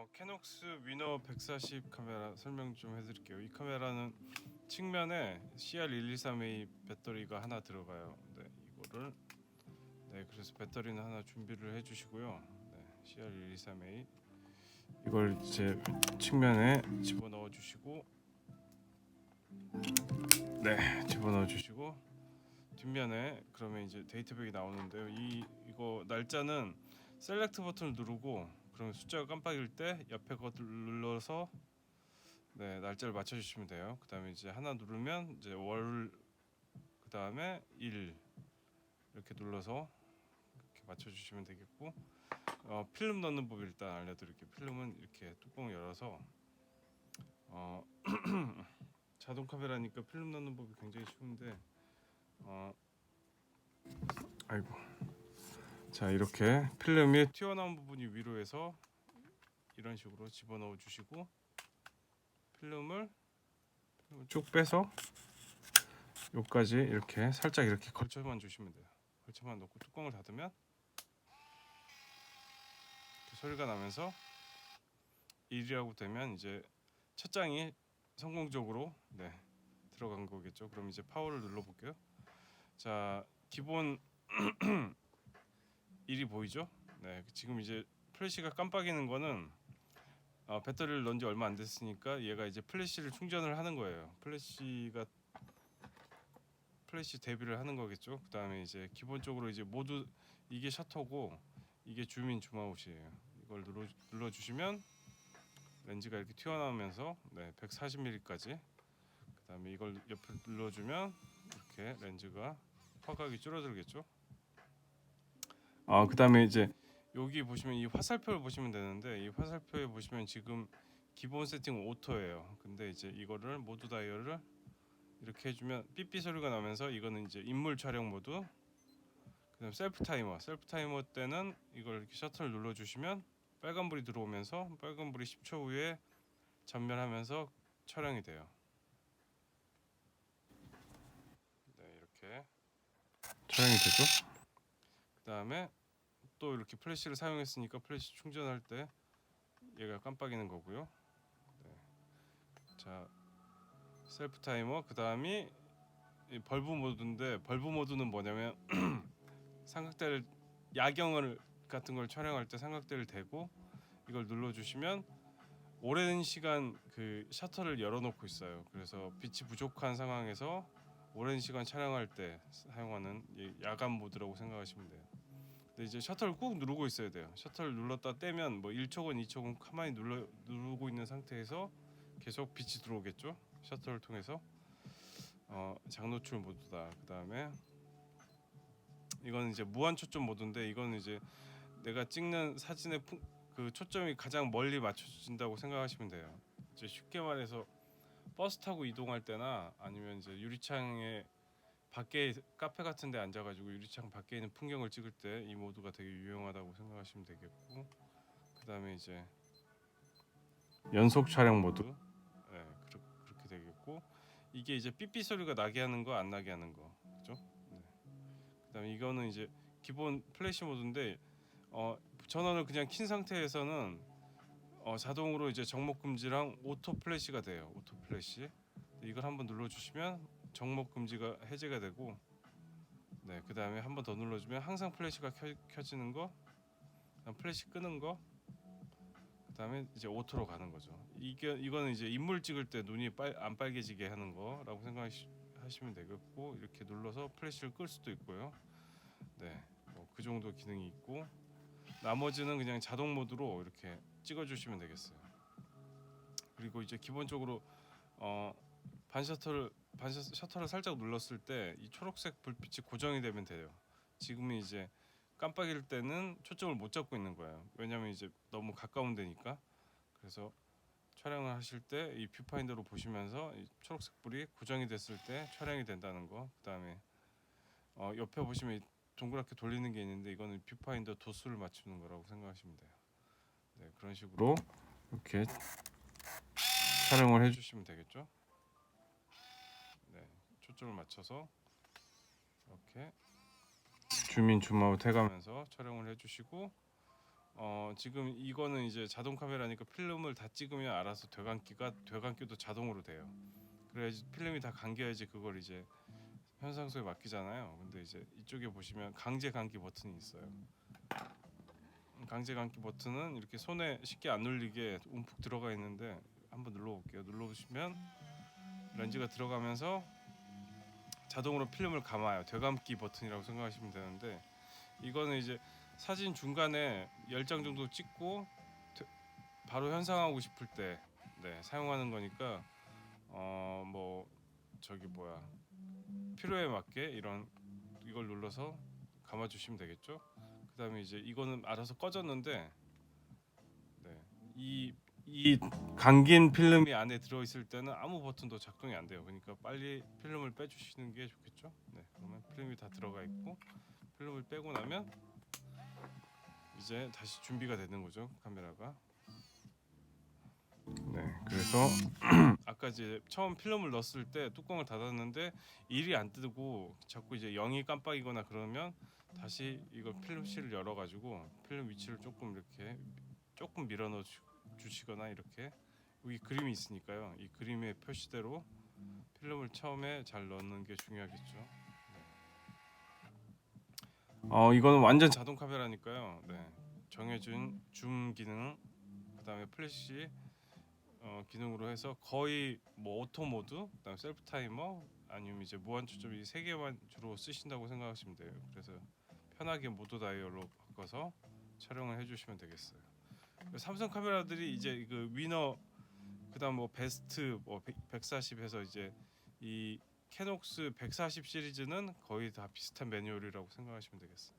어, 캐녹스 위너 140 카메라 설명 좀 해드릴게요. 이 카메라는 측면에 CR123A 배터리가 하나 들어가요. 네, 이거를 네, 그래서 배터리는 하나 준비를 해주시고요. 네, CR123A 이걸 이제 측면에 집어 넣어 주시고, 네, 집어 넣어 주시고 뒷면에 그러면 이제 데이터백이 나오는데요. 이 이거 날짜는 셀렉트 버튼을 누르고 그러면 숫자가 깜빡일 때 옆에 거 눌러서 네 날짜를 맞춰주시면 돼요. 그 다음에 이제 하나 누르면 이제 월 그 다음에 일 이렇게 눌러서 이렇게 맞춰주시면 되겠고 어, 필름 넣는 법 일단 알려드릴게요. 필름은 이렇게 뚜껑 열어서 어, 자동 카메라니까 필름 넣는 법이 굉장히 쉬운데 어, 아이고 자 이렇게 필름이 튀어나온 부분이 위로 해서 이런 식으로 집어넣어 주시고 필름을 쭉 빼서 여기까지 이렇게 살짝 이렇게 걸쳐만 주시면 돼요. 걸쳐만 넣고 뚜껑을 닫으면 소리가 나면서 1이라고 되면 이제 첫 장이 성공적으로 네 들어간 거겠죠. 그럼 이제 파워를 눌러 볼게요. 자 기본 1이 보이죠? 네, 지금 이제 플래시가 깜빡이는 거는 어, 배터리를 넣은 지 얼마 안 됐으니까 얘가 이제 플래시를 충전을 하는 거예요. 플래시가 플래시 대비를 하는 거겠죠. 그 다음에 이제 기본적으로 이제 모두 이게 셔터고 이게 줌인 줌아웃이에요. 이걸 눌러 눌러 주시면 렌즈가 이렇게 튀어나오면서 네, 140mm까지. 그 다음에 이걸 옆에 눌러주면 이렇게 렌즈가 화각이 줄어들겠죠. 아 그다음에 이제 여기 보시면 이 화살표를 보시면 되는데 이 화살표에 보시면 지금 기본 세팅 오토예요. 근데 이제 이거를 모두 다이얼을 이렇게 해주면 삐삐 소리가 나면서 이거는 이제 인물 촬영 모드. 그다음 셀프 타이머. 셀프 타이머 때는 이걸 이렇게 셔터를 눌러주시면 빨간 불이 들어오면서 빨간 불이 10초 후에 전멸하면서 촬영이 돼요. 네 이렇게 촬영이 되죠. 그다음에 또 이렇게 플래시를 사용했으니까 플래시 충전할 때 얘가 깜빡이는 거고요. 네. 자 셀프 타이머 그 다음이 벌브 모드인데 벌브 모드는 뭐냐면 삼각대를 야경을 같은 걸 촬영할 때 삼각대를 대고 이걸 눌러주시면 오랜 시간 그 셔터를 열어놓고 있어요. 그래서 빛이 부족한 상황에서 오랜 시간 촬영할 때 사용하는 이 야간 모드라고 생각하시면 돼요. 근데 이제 셔터를 꾹 누르고 있어야 돼요. 셔터를 눌렀다 떼면 뭐 1초건 2초건 가만히 눌러 누르고 있는 상태에서 계속 빛이 들어오겠죠. 셔터를 통해서 어, 장노출 모드다. 그 다음에 이거는 이제 무한 초점 모드인데 이거는 이제 내가 찍는 사진의 풍, 그 초점이 가장 멀리 맞춰진다고 생각하시면 돼요. 이제 쉽게 말해서 버스 타고 이동할 때나 아니면 이제 유리창에 밖에 카페 같은 데 앉아가지고 유리창 밖에 있는 풍경을 찍을 때 이 모드가 되게 유용하다고 생각하시면 되겠고 그 다음에 이제 연속 촬영 모드 네, 그렇, 그렇게 되겠고 이게 이제 삐삐 소리가 나게 하는 거 안 나게 하는 거 그죠? 네. 그 다음에 이거는 이제 기본 플래시 모드인데 어, 전원을 그냥 킨 상태에서는 어, 자동으로 이제 정목 금지랑 오토 플래시가 돼요 오토 플래시 이걸 한번 눌러주시면 정목 금지가 해제가 되고 네, 그 다음에 한 번 더 눌러주면 항상 플래시가 켜, 켜지는 거, 그다음 플래시 끄는 거, 그 다음에 이제 오토로 가는 거죠. 이게 이거는 이제 인물 찍을 때 눈이 빨, 안 빨개지게 하는 거라고 생각하시면 되겠고 이렇게 눌러서 플래시를 끌 수도 있고요. 네, 뭐 그 정도 기능이 있고 나머지는 그냥 자동 모드로 이렇게 찍어주시면 되겠어요. 그리고 이제 기본적으로 어, 반 셔터를 반 셔- 셔터를 살짝 눌렀을 때 이 초록색 불빛이 고정이 되면 돼요. 지금은 이제 깜빡일 때는 초점을 못 잡고 있는 거예요. 왜냐하면 이제 너무 가까운 데니까. 그래서 촬영을 하실 때 이 뷰파인더로 보시면서 이 초록색 불이 고정이 됐을 때 촬영이 된다는 거. 그다음에 어, 옆에 보시면 이 동그랗게 돌리는 게 있는데 이거는 뷰파인더 도수를 맞추는 거라고 생각하시면 돼요. 네, 그런 식으로 이렇게 촬영을 해 주시면 되겠죠. 네, 초점을 맞춰서 이렇게 주민 줌아웃 해가면서 촬영을 해주시고 어 지금 이거는 이제 자동 카메라니까 필름을 다 찍으면 알아서 되감기가 되감기도 자동으로 돼요. 그래야지 필름이 다 감겨야지 그걸 이제 현상소에 맡기잖아요. 근데 이제 이쪽에 보시면 강제 감기 버튼이 있어요. 강제 감기 버튼은 이렇게 손에 쉽게 안 눌리게 움푹 들어가 있는데 한번 눌러 볼게요. 눌러 보시면 렌즈가 들어가면서 자동으로 필름을 감아요. 되감기 버튼이라고 생각하시면 되는데 이거는 이제 사진 중간에 10장 정도 찍고 되- 바로 현상하고 싶을 때 네, 사용하는 거니까 어 뭐 저기 뭐야 필요에 맞게 이런 이걸 눌러서 감아 주시면 되겠죠. 그다음에 이제 이거는 알아서 꺼졌는데 네. 이 이 감긴 필름이 안에 들어 있을 때는 아무 버튼도 작동이 안 돼요. 그러니까 빨리 필름을 빼 주시는 게 좋겠죠. 네. 그러면 필름이 다 들어가 있고 필름을 빼고 나면 이제 다시 준비가 되는 거죠. 카메라가. 네. 그래서 아까 이제 처음 필름을 넣었을 때 뚜껑을 닫았는데 일이 안 뜨고 자꾸 이제 영이 깜빡이거나 그러면 다시 이거 필름실을 열어 가지고 필름 위치를 조금 이렇게 조금 밀어 넣어 주- 주시거나 이렇게 여기 그림이 있으니까요. 이 그림의 표시대로 필름을 처음에 잘 넣는 게 중요하겠죠. 네. 어 이거는 완전 자동 카메라니까요. 네. 정해진 줌 기능 그다음에 플래시 어, 기능으로 해서 거의 뭐 오토 모드, 그다음 셀프 타이머 아니면 이제 무한 초점 이세 개만 주로 쓰신다고 생각하시면 돼요. 그래서 편하게 모드 다이얼로 바꿔서 촬영을 해주시면 되겠어요. 그 삼성 카메라들이 이제 그 위너 그다음 뭐 베스트 뭐 140에서 이제 이 캐녹스 140 시리즈는 거의 다 비슷한 매뉴얼이라고 생각하시면 되겠어요.